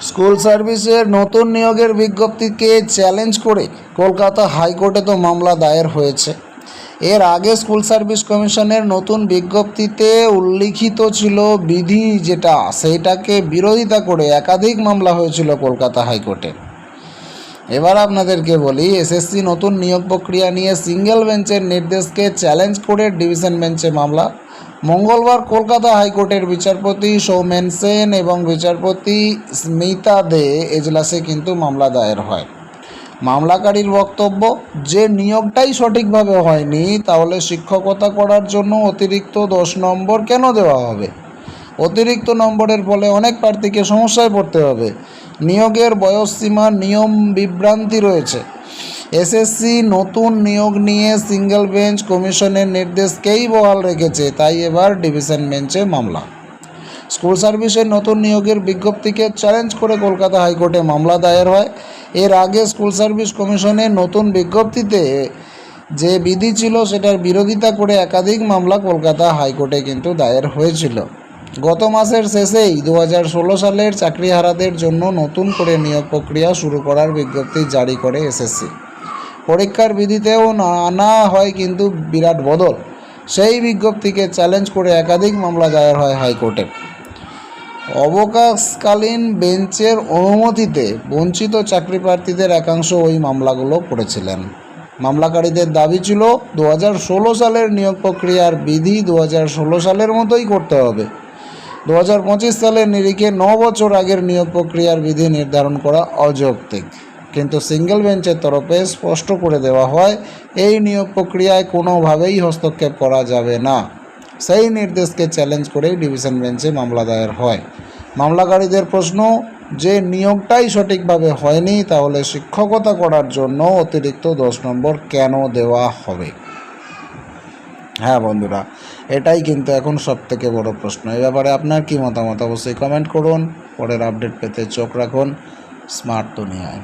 School সার্ভিসের নতুন নিয়োগের বিজ্ঞপ্তিকে চ্যালেঞ্জ করে কলকাতা হাইকোর্টে তো মামলা দায়ের হয়েছে। এর আগে স্কুল সার্ভিস কমিশনের নতুন বিজ্ঞপ্তিতে উল্লিখিত ছিল বিধি যেটা, সেইটাকে বিরোধিতা করে একাধিক মামলা হয়েছিল কলকাতা হাইকোর্টে। এবার আপনাদেরকে বলি, এসএসসি নতুন নিয়োগ প্রক্রিয়া নিয়ে সিঙ্গেল বেঞ্চের নির্দেশকে চ্যালেঞ্জ করে ডিভিশন বেঞ্চে মামলা। মঙ্গলবার কলকাতা হাইকোর্টের বিচারপতি সৌমেন সেন এবং বিচারপতি স্মিতা দে এজলাসে কিন্তু মামলা দায়ের হয়। মামলাকারীর বক্তব্য, যে নিয়োগটাই সঠিকভাবে হয়নি, তাহলে শিক্ষকতা করার জন্য অতিরিক্ত দশ নম্বর কেন দেওয়া হবে? অতিরিক্ত নম্বরের ফলে অনেক প্রার্থীকে সমস্যায় পড়তে হবে। নিয়োগের বয়সসীমার নিয়ম বিভ্রান্তি রয়েছে। এসএসসি নতুন নিয়োগ নিয়ে সিঙ্গেল বেঞ্চ কমিশনের নির্দেশকেই বহাল রেখেছে, তাই এবার ডিভিশন বেঞ্চে মামলা। স্কুল সার্ভিসের নতুন নিয়োগের বিজ্ঞপ্তিকে চ্যালেঞ্জ করে কলকাতা হাইকোর্টে মামলা দায়ের হয়। এর আগে স্কুল সার্ভিস কমিশনের নতুন বিজ্ঞপ্তিতে যে বিধি ছিল, সেটার বিরোধিতা করে একাধিক মামলা কলকাতা হাইকোর্টে কিন্তু দায়ের হয়েছিল। গত মাসের শেষেই দু হাজার ষোলো সালের চাকরিহারাদের জন্য নতুন করে নিয়োগ প্রক্রিয়া শুরু করার বিজ্ঞপ্তি জারি করে এসএসসি। পরীক্ষার বিধিতেও আনা হয় কিন্তু বিরাট বদল। সেই বিজ্ঞপ্তিকে চ্যালেঞ্জ করে একাধিক মামলা দায়ের হয় হাইকোর্টে। অবকাশকালীন বেঞ্চের অনুমতিতে বঞ্চিত চাকরি প্রার্থীদের একাংশ ওই মামলাগুলো করেছিলেন। মামলাকারীদের দাবি ছিল দু হাজার ষোলো সালের নিয়োগ প্রক্রিয়ার বিধি দু হাজার ষোলো সালের মতোই করতে হবে। দু হাজার পঁচিশ সালের নিরিখে ন বছর আগের নিয়োগ প্রক্রিয়ার বিধি নির্ধারণ করা অযৌক্তিক। কিন্তু সিঙ্গেল বেঞ্চের তরফে স্পষ্ট করে দেওয়া হয়, এই নিয়োগ প্রক্রিয়ায় কোনোভাবেই হস্তক্ষেপ করা যাবে না। সেই নির্দেশকে চ্যালেঞ্জ করেই ডিভিশন বেঞ্চে মামলা দায়ের হয়। মামলাকারীদের প্রশ্ন, যে নিয়োগটাই সঠিকভাবে হয়নি, তাহলে শিক্ষকতা করার জন্য অতিরিক্ত দশ নম্বর কেন দেওয়া হবে? হ্যাঁ বন্ধুরা, এটাই কিন্তু এখন সব থেকে বড় প্রশ্ন। এ ব্যাপারে আপনার কি মতামত? অবশ্যই কমেন্ট করুন। পরের আপডেট পেতে চোখ রাখুন। স্মার্ট দুনিয়ায়।